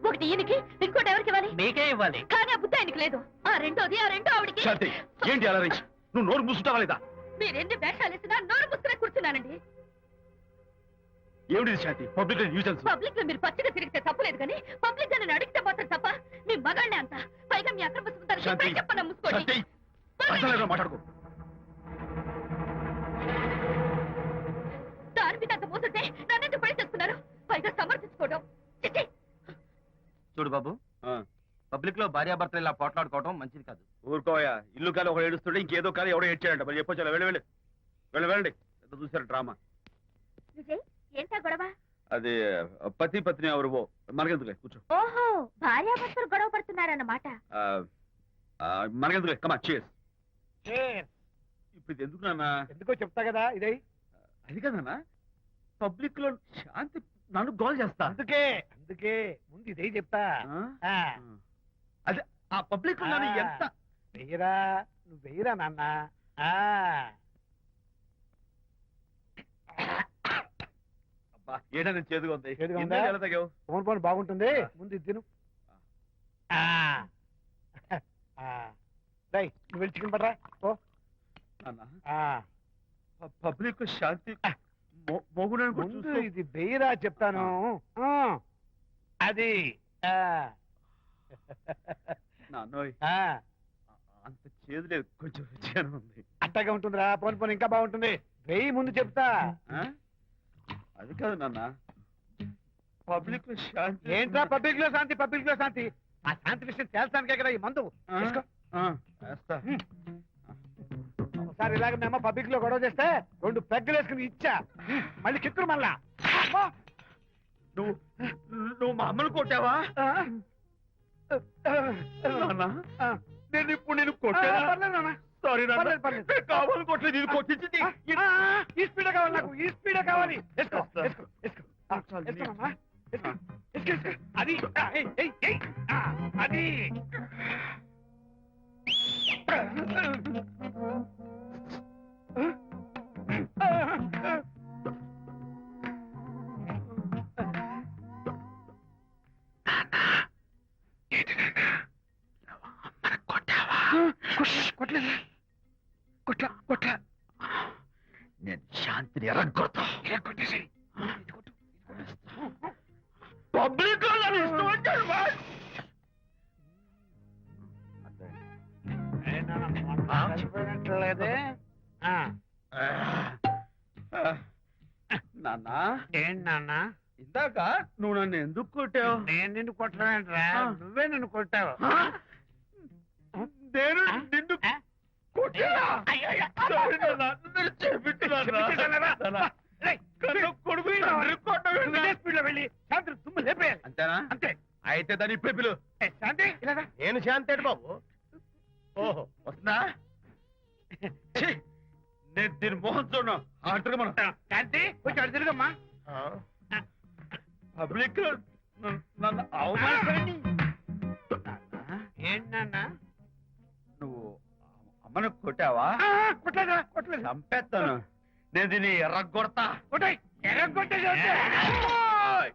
ఒకటి ఈయనకి ఇంకోటి ఎవరికి ఇవ్వాలి? మీకే ఇవ్వాలి. కానీ ఆ బుద్ధి ఆయనకి లేదు. ఆ రెండోది ఆ రెండో ఆవిడికి. శాంతి ఏంటి అలా? నువ్వు నోరు మూసుకుంటావా లేదా? మీరు ఎన్ని వేషాలు వేసినా నోరు పుస్తకం కూర్చున్నానండి. ఏమిటి ఇది శాంతి? పబ్లిక్ న్యూజెన్స్ పబ్లిక్లో మీరు పచ్చిగా తిరిగితే తప్పలేదు కానీ పబ్లిక్గా నన్ను అడిగితే మాత్రం తప్ప మీ మగాళ్ళే అంత. పైగా మీ అక్రమ సుందరికి శాంతి ఇప్పుడే చెప్పను ముసుకోండి. శాంతి అసలు మాట్లాడుకో. దాని మీద అంత మోసంటే నన్నెందుకు పడి చేస్తున్నారు పైగా సమర్థించుకోవడం చిచ్చి! చూడు బాబు. పబ్లిక్లో భార్యాభర్తలు ఇలా పోట్లాడుకోవడం మంచిది కాదు. ఊరుకోయా ఇల్లు కాలి ఒకడు ఏడుస్తుంటే ఇంకేదో కాలి ఎవడో ఏడ్చాడంట. మరి చెప్పొచ్చు వెళ్ళి వెళ్ళి. వెళ్ళి వెళ్ళండి. ఎంత చూసారు డ్రామా. విజయ్ ఏంటా గొడవ? అది పతి పత్ని ఎవరు మనకెందుకులే కూర్చో. ఓహో భార్యాభర్తలు గొడవ పడుతున్నారన్నమాట. మనకెందుకులే కమా చేస్ ఇప్పుడు ఇది ఎందుకు నాన్న? ఎందుకో చెప్తా కదా ఇదే. అది కదన్నా పబ్లిక్లో శాంతి నన్ను గోల్ చేస్తా. అందుకే అందుకే. ముందు ఇదే చెప్తా ఆ? ఆ, అదే ఆ పబ్లిక్. ఎంత? వెయ్యరా నువ్వు వెయ్యరా నాన్న. ఆ, అబ్బా, ఏంటని చేదుగా ఉంది? చేదుగా ఉందా? ఇందాక ఎలా తాగావు? ఫోన్ ఫోన్ బాగుంటుంది. ముందు ఇది తిను. ఆ, ఆ. రేయ్, నువ్వు వెళ్ళి చికెన్ పట్టరా. ఓ నాన్న. ఆ, పబ్లిక్ శాంతి. మొగుడని ముందు ఇది వెయ్యరా చెప్తాను. ఆ, అది. ఆ, నాన్నోయ్ ఆ, అంత చేదు లేదు. కొంచెం రుచిగానే ఉంది. అట్టగా ఉంటుందిరా. పోను పోను ఇంకా బాగుంటుంది. వెయ్యి ముందు చెప్తా. ఆ? అది కాదు నాన్న. పబ్లిక్లో శాంతి ఏంట్రా పబ్లిక్లో శాంతి పబ్లిక్లో శాంతి? ఆ శాంతి విషయం తేల్చడానికే కదా ఈ మందు. ఆ? తీసుకో. ఆ, వేస్తా. ఒకసారి ఇలాగ మేము పబ్లిక్లో గొడవ చేస్తే రెండు పెగ్గలు వేసుకుని ఇచ్చా మళ్ళీ కిక్కురు మళ్ళా. అమ్మా! నువ్వు నువ్వు మా అమ్మను కొట్టావా? నాన్న. నేను ఇప్పుడు నేను కొట్టానా. సారీ కావాలి కొట్టలేదు ఇది కొట్టించింది. ఈ స్పీడే కావాలి నాకు? ఈ స్పీడే కావాలి? వేసుకో వేస్తా. కొట్టలేదు? కొట్ల కొట్ల. నేను శాంతిని ఎరగొడతా. కొట్టేసి పబ్లిక్ నన్ను ఏంటి నాన్న ఇందాక నువ్వు నన్ను ఎందుకు కొట్టావు? నేను నిన్ను కొట్టలేంట్రా. నువ్వే నిన్ను కొట్టావు? నేను? నిన్ను శాంతి అంతేనా? అంతే. అయితే దాని ఇప్పుడే పిలు. ఏ, శాంతి. నేను శాంతేడు బాబు. ఓహో వస్తుందా? నేను దీని మోహన్ చూడను. మనం. శాంతి కొంచెం తిరుగమ్మా. పబ్లిక్ నన్ను- అవమానపడి కొట్టావా? ఆ, కొట్టలేదా కొట్టలేదు. చంపేస్తాను. నేను దీన్ని ఎర్రగొడతా. కొట్టాయి ఎర్ర కొట్టేసి అంతే. ఓయ్!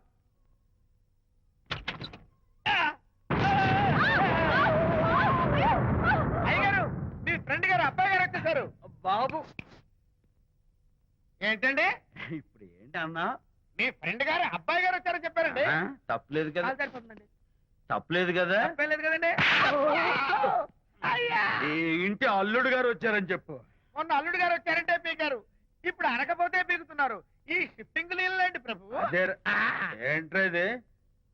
అయ్యగారు మీ ఫ్రెండ్ గారు అబ్బాయి గారు వచ్చేసారు బాబు. ఏంటండి? ఇప్పుడు ఏంటి అన్నా? మీ ఫ్రెండ్ గారు అబ్బాయి గారు వచ్చారని చెప్పారండి. తప్పలేదు కదా. తప్పలేదు కదా. తప్పేలేదు కదండి. ఇంటి అల్లుడు గారు వచ్చారని చెప్పు. మొన్న అల్లుడు గారు వచ్చారంటే పీకారు. ఇప్పుడు అనకపోతే పీకుతున్నారు. ఈ షిఫ్టింగ్ నీళ్ళండి ప్రభు? అదే ఆ. ఏంట్రా ఇది?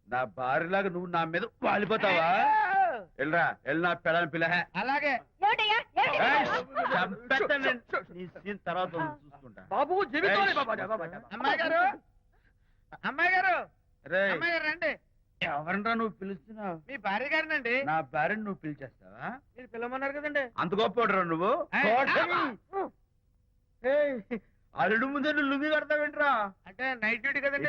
నా భార్యలాగా నువ్వు నా మీద వాలిపోతావా? వెళ్ళరా వెళ్ళి నా పెళ్ళని పిల్ల అలాగే. తర్వాత చూసుకుంటా. బాబు జీవితంలో బాబా, అమ్మాయి గారు. అమ్మాయి గారు. రేయ్, అమ్మాయి గారు రండి. ఎవరంటా నువ్వు పిలుస్తున్నావు? మీ భార్య గారినండి. నా పేరెంట్ నువ్వు పిలిచేస్తావా? మీరు పిలవమన్నారు కదండి. అంత గొప్ప నువ్వు? అల్లుడు ముందే నువ్వు లుంగి కడతావేంట్రా? అంటే నైట్ డ్యూటీ కదండి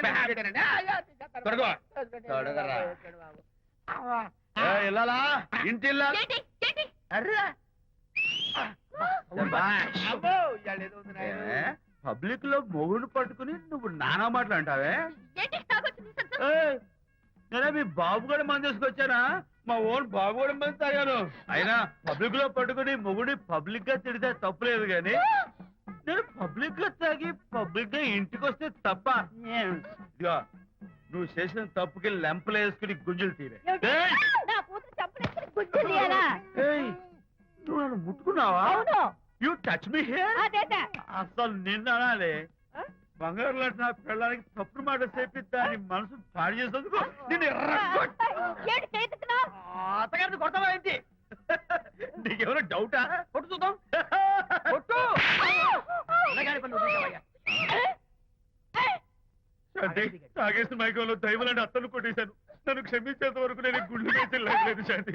ఇల్లాలా? ఇంటి పబ్లిక్లో మొగుడు పట్టుకుని నువ్వు నానా మాటలు అంటావే? నేనే మీ బాబు కూడా మంది తీసుకొచ్చానా మా ఓన్ బాబు కూడా మంది తాగాను అయినా పబ్లిక్లో పట్టుకుని మొగుడి పబ్లిక్గా తిడితే తప్పులేదు గాని నేను పబ్లిక్గా తాగి పబ్లిక్గా ఇంటికి వస్తే తప్ప. ఇదిగో నువ్వు చేసిన తప్పుకి లెంపలు వేసుకుని గుంజులు తీరే. ఏమిటి? ఏయ్, నా కూతురు చంపలేసుకుని గుజ్జు తీయాలా? ఏయ్, నువ్వు నన్ను ముట్టుకున్నావా? అవును. యూ టచ్ మీ హియర్ అసలు నిన్న అనాలి. బంగారు లాంటి నా పిల్లలకి తప్పుడు మాట చెప్పి దాని మనసు పాడు చేసేందుకు నేను అత్తగారిని కొడతావా ఏంటి? నీకేమైనా డౌటా? కొట్టు చూద్దాం. కొట్టు! తాగేసిన మైకంలో దైవలాంటి అత్తను కొట్టేశాను. నన్ను క్షమించేంత వరకు నేను గుళ్ళు వేసి లేదు శాంతి.